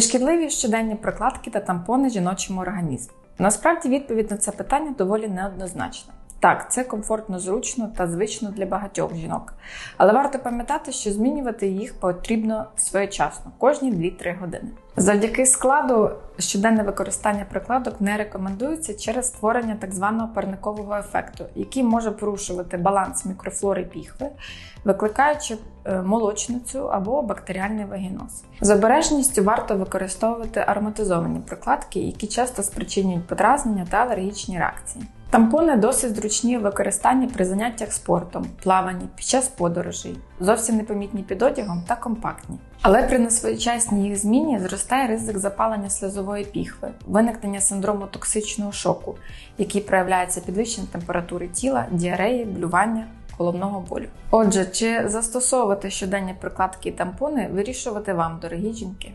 Шкідливі щоденні прокладки та тампони жіночому організму. Насправді відповідь на це питання доволі неоднозначна. Так, це комфортно, зручно та звично для багатьох жінок. Але варто пам'ятати, що змінювати їх потрібно своєчасно, кожні 2-3 години. Завдяки складу щоденне використання прикладок не рекомендується через створення так званого парникового ефекту, який може порушувати баланс мікрофлори піхви, викликаючи е, молочницю або бактеріальний вагіноз. З обережністю варто використовувати ароматизовані прикладки, які часто спричинюють подразнення та алергічні реакції. Тампони досить зручні в використанні при заняттях спортом, плаванні, під час подорожей, зовсім непомітні під одягом та компактні. Але при несвоєчасній їх зміні зростає ризик запалення слизової піхви, виникнення синдрому токсичного шоку, який проявляється підвищенням температури тіла, діареї, блювання, головного болю. Отже, чи застосовувати щоденні прикладки і тампони, вирішувати вам, дорогі жінки.